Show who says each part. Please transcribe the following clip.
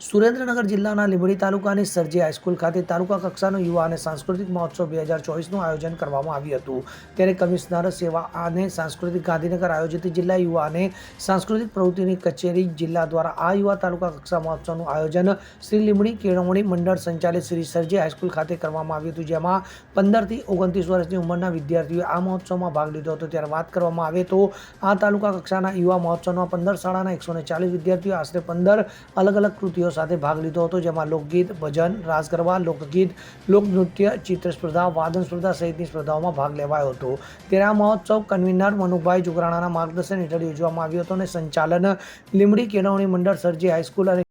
Speaker 1: સુરેન્દ્રનગર જિલ્લાના લીંબડી તાલુકાની સરજી હાઈસ્કૂલ ખાતે તાલુકા કક્ષાનો યુવા અને સાંસ્કૃતિક મહોત્સવ બે હજાર ચોવીસનું આયોજન કરવામાં આવ્યું હતું. ત્યારે કમિશનર સેવા અને સાંસ્કૃતિક ગાંધીનગર આયોજિત જિલ્લા યુવા અને સાંસ્કૃતિક પ્રવૃત્તિની કચેરી જિલ્લા દ્વારા આ યુવા તાલુકા કક્ષા મહોત્સવનું આયોજન શ્રી લીંબડી કેળવણી મંડળ સંચાલિત શ્રી સરજી હાઈસ્કૂલ ખાતે કરવામાં આવ્યું હતું, જેમાં પંદરથી ઓગણત્રીસ વર્ષની ઉંમરના વિદ્યાર્થીઓએ આ મહોત્સવમાં ભાગ લીધો હતો. ત્યારે વાત કરવામાં આવે તો આ તાલુકા કક્ષાના યુવા મહોત્સવમાં પંદર શાળાના એકસો ચાલીસ વિદ્યાર્થીઓ, આશરે પંદર અલગ અલગ કૃતિઓ સાથે ભાગ લીધો હતો, જેમાં લોકગીત, ભજન, રાસ ગરબા, લોકગીત, લોકનૃત્ય, ચિત્ર સ્પર્ધા, વાદન સ્પર્ધા સહિતની સ્પર્ધાઓમાં ભાગ લેવાયો હતો. ત્યારે આ મહોત્સવ કન્વીનર મનુભાઈ જુગરાણાના માર્ગદર્શન હેઠળ યોજવામાં આવ્યો હતો અને સંચાલન લીમડી કેળવણી મંડળ, સરજી હાઈસ્કૂલ અને